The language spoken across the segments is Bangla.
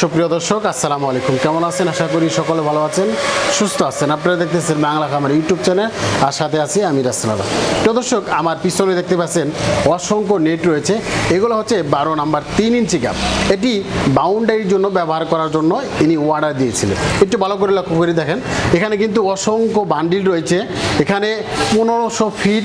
সুপ্রিয় দর্শক, আসসালামু আলাইকুম। কেমন আছেন? আশা করি সকলে ভালো আছেন, সুস্থ আছেন। আপনারা দেখতেছেন বাংলা খামার ইউটিউব চ্যানেল, আর সাথে আছি আমি রাসনারা প্রিয় দর্শক, আমার পিছনে দেখতে পাচ্ছেন অসংখ্য নেট রয়েছে। এগুলো হচ্ছে বারো নাম্বার তিন ইঞ্চি গ্যাপ। এটি বাউন্ডারির জন্য ব্যবহার করার জন্য ইনি অর্ডার দিয়েছিলেন। একটু ভালো করে লক্ষ্য করে দেখেন। এখানে কিন্তু অসংখ্য বান্ডিল রয়েছে। এখানে পনেরোশো ফিট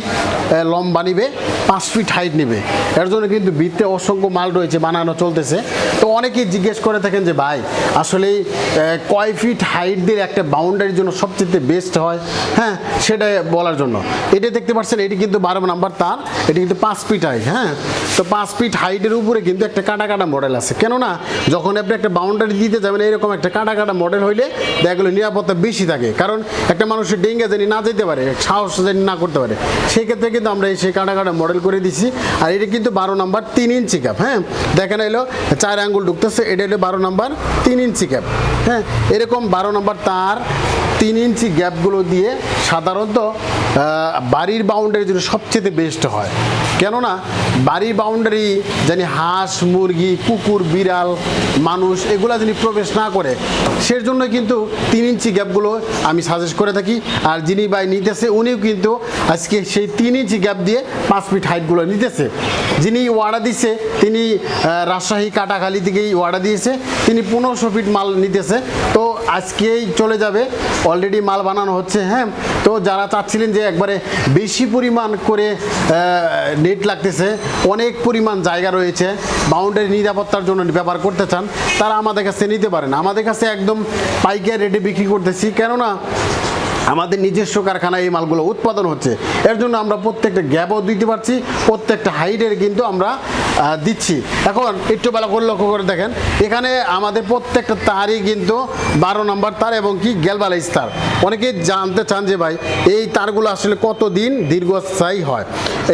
লম্বা নিবে, পাঁচ ফিট হাইট নেবে। এর জন্য কিন্তু ভিতরে অসংখ্য মাল রয়েছে, বানানো চলতেছে। তো অনেকেই জিজ্ঞেস করে থাকেন যে ভাই আসলে আহ, কয় ফিট হাইট দিয়ে একটা বাউন্ডারির জন্য সবচেয়ে বেস্ট হয়? হ্যাঁ সেটা বলার জন্য। এটা দেখতে পাচ্ছেন এটি কিন্তু বারো নাম্বার তার এটি কিন্তু পাঁচ ফিট হাইট হ্যাঁ? তো পাঁচ ফিট হাইটের উপরে কিন্তু একটা কাটা কাটা মডেল আছে। কেননা যখন আপনি একটা বাউন্ডারি দিতে যাবেন এরকম একটা কাটা কাটা মডেল হইলে দেখা গেলো নিরাপত্তা বেশি থাকে। কারণ একটা মানুষের ডেঙ্গে জানি না যেতে পারে সাহস জানি না করতে পারে। সেই ক্ষেত্রে কিন্তু আমরা এই সেই কাটা কাটা মডেল করে দিছি। আর এটা কিন্তু বারো নাম্বার তিন ইঞ্চি ক্যাপ হ্যাঁ? দেখেন এলো চার আঙ্গুল ঢুকতেছে এটা হলো বারো নাম্বার তিন ইঞ্চি গ্যাপ হ্যাঁ এরকম বারো নম্বর তার তিন ইঞ্চি গ্যাপগুলো দিয়ে সাধারণত বাড়ির বাউন্ডারি জন্য সবচেয়ে বেস্ট হয়। কেননা, বাড়ির বাউন্ডারি জানি হাঁস, মুরগি, কুকুর, বিড়াল, মানুষ, এগুলো যিনি প্রবেশ না করে সের জন্য কিন্তু তিন ইঞ্চি গ্যাপগুলো আমি সাজেস্ট করে থাকি। আর যিনি বাই নিতেছে, উনিও কিন্তু আজকে সেই তিন ইঞ্চি গ্যাপ দিয়ে পাঁচ ফিট হাইটগুলো নিতেছে। যিনি ওয়ার্ডার দিচ্ছে তিনি রাজশাহী, কাটাখালি থেকেই ওয়ার্ডার দিয়েছে, তিনি পনেরোশো ফিট মাল নিতেছে। তো আজকেই চলে যাবে। অলরেডি মাল বানানো হচ্ছে হ্যাঁ? তো যারা চাচ্ছিলেন যে একবারে বেশি পরিমাণ করে নেট লাগতেছে, অনেক পরিমাণ জায়গা রয়েছে বাউন্ডারি নিরাপত্তার জন্য ব্যবহার করতে চান, তারা আমাদের কাছে নিতে পারেন। আমাদের কাছে একদম পাইকারি রেটে বিক্রি করতেছি। কেননা আমাদের নিজস্ব কারখানায় এই মালগুলো উৎপাদন হচ্ছে। এর জন্য আমরা প্রত্যেকটা গ্যাপও দিতে পারছি, প্রত্যেকটা হাইটের কিন্তু আমরা দিচ্ছি। এখন একটু বেলা করে লক্ষ্য করে দেখেন, এখানে আমাদের প্রত্যেকটা তারই কিন্তু বারো নম্বর তার এবং কি গেলবালাইজ তার অনেকেই জানতে চান যে ভাই, এই তারগুলো আসলে কত দিন দীর্ঘস্থায়ী হয়?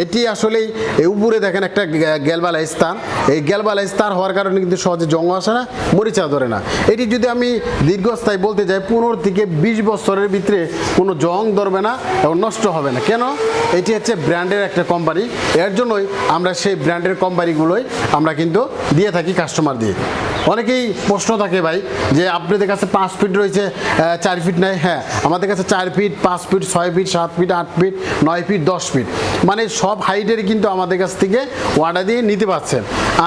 এটি আসলে এই উপরে দেখেন একটা গ্যালবালাইজ স্থান। এই গ্যালবালাইজ স্থান হওয়ার কারণে কিন্তু সহজে জং আসে না, মরিচা ধরে না। এটি যদি আমি দীর্ঘস্থায়ী বলতে যাই, পনেরো থেকে বিশ বছরের ভিতরে কোনো জং ধরবে না এবং নষ্ট হবে না। কেন? এটি হচ্ছে ব্র্যান্ডের একটা কোম্পানি। এর জন্যই আমরা সেই ব্র্যান্ডের কোম্পানিগুলোই আমরা কিন্তু দিয়ে থাকি কাস্টমার দিয়ে। অনেকেই প্রশ্ন থাকে ভাই যে আপনাদের কাছে পাঁচ ফিট রয়েছে চার ফিট নাই হ্যাঁ আমাদের কাছে চার ফিট, পাঁচ ফিট, ছয় ফিট, সাত ফিট, আট ফিট, নয় ফিট, দশ ফিট। মানে সব হাইটের কিন্তু আমাদের কাছ থেকে অর্ডার দিয়ে নিতে পারছেন।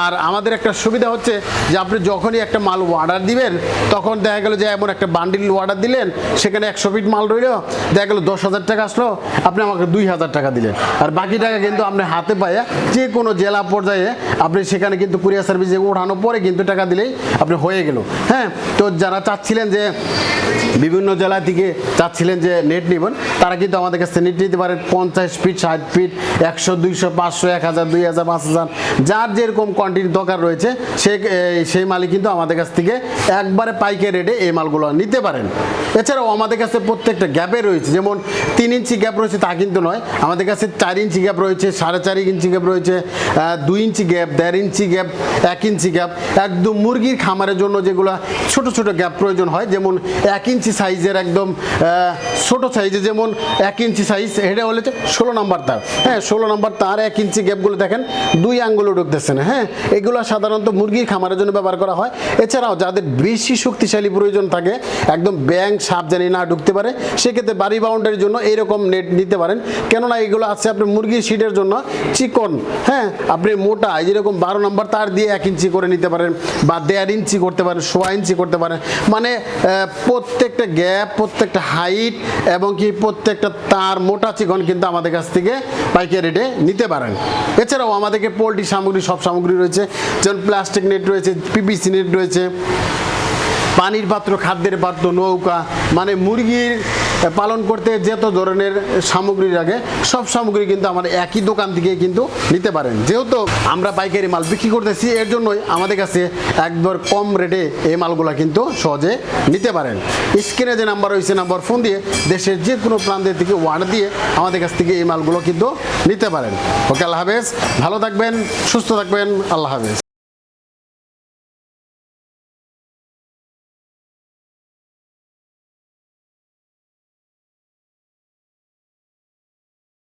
আর আমাদের একটা সুবিধা হচ্ছে যে আপনি যখনই একটা মাল অর্ডার দিবেন, তখন দেখা গেল যে এমন একটা বান্ডিল অর্ডার দিলেন, সেখানে একশো ফিট মাল রইল, দেখা গেল দশ হাজার টাকা আসলো, আপনি আমাকে দুই হাজার টাকা দিলেন। আর বাকি টাকা কিন্তু আপনি হাতে পাইয়া যে কোনো জেলা পর্যায়ে আপনি সেখানে কিন্তু কুরিয়ার সার্ভিসে ওঠানোর পরে কিন্তু টাকা দিলেই আপনি হয়ে গেল। হ্যাঁ তো যারা চাচ্ছিলেন যে বিভিন্ন জেলা থেকে চাচ্ছিলেন যে নেট নেবেন তারা কিন্তু আমাদের কাছে নিতে পারেন পঞ্চাশ ফিট ষাট ফিট একশো, দুইশো, পাঁচশো, এক হাজার, দুই হাজার, পাঁচ হাজার। যার যেরকম কোয়ান্টিটির দরকার রয়েছে, সে সেই মালই কিন্তু আমাদের কাছ থেকে একবারে পাইকারি রেটে এই মালগুলো নিতে পারেন। এছাড়াও আমাদের কাছে প্রত্যেকটা গ্যাপে রয়েছে, যেমন তিন ইঞ্চি গ্যাপ রয়েছে তা কিন্তু নয়, আমাদের কাছে চার ইঞ্চি গ্যাপ রয়েছে, সাড়ে চার ইঞ্চি গ্যাপ রয়েছে দুই ইঞ্চি গ্যাপ দেড় ইঞ্চি গ্যাপ এক ইঞ্চি গ্যাপ একদম মুরগির খামারের জন্য যেগুলো ছোট ছোট গ্যাপ প্রয়োজন হয়, যেমন এক ইঞ্চি সাইজের একদম ছোট সাইজে যেমন এক ইঞ্চি সাইজ এটা হলেছে ষোলো নম্বর তার। হ্যাঁ ষোলো নম্বর তার, এক ইঞ্চি গ্যাপগুলো দেখেন, দুই আঙ্গুলও ঢুকতেছে না হ্যাঁ? এগুলো সাধারণত মুরগির খামারের জন্য ব্যবহার করা হয়। এছাড়াও যাদের বেশি শক্তিশালী প্রয়োজন থাকে, একদম ব্যাংক সাপ জানি না ঢুকতে পারে, সেক্ষেত্রে বাড়ি বাউন্ডারির জন্য এইরকম নেট নিতে পারেন। কেননা এগুলো আছে আপনি মুরগির শিটের জন্য চিকন হ্যাঁ? আপনি মোটা যেরকম বারো নম্বর তার দিয়ে এক ইঞ্চি করে নিতে পারেন বা দেড় ইঞ্চি করতে পারেন, সোয়া ইঞ্চি করতে পারেন। মানে প্রত্যেকটা গ্যাপ প্রত্যেকটা হাইট এবং কি প্রত্যেকটা তার মোটা চিকন কিন্তু আমাদের কাছ থেকে পাইকারি রেটে নিতে পারেন। এছাড়াও আমাদেরকে পোলট্রি সামগ্রী, সব সামগ্রী রয়েছে, যেমন প্লাস্টিক নেট রয়েছে, পিপিসি নেট রয়েছে, পানির পাত্র, খাদ্যের পাত্র, নৌকা মানে মুরগির পালন করতে যত ধরনের সামগ্রী লাগে সব সামগ্রী কিন্তু আমাদের একই দোকান থেকে কিন্তু নিতে পারেন। যেহেতু আমরা পাইকারি মাল বিক্রি করতেছি, এর জন্যই আমাদের কাছে একবার কম রেটে এই মালগুলো কিন্তু সহজে নিতে পারেন। স্ক্রিনে যে নাম্বার রয়েছে, নাম্বার ফোন দিয়ে দেশের যে কোনো প্রান্তের থেকে ওয়ার্ড দিয়ে আমাদের কাছ থেকে এই মালগুলো কিন্তু নিতে পারেন। ওকে, আল্লাহ হাফেজ। ভালো থাকবেন, সুস্থ থাকবেন, আল্লাহ হাফেজ।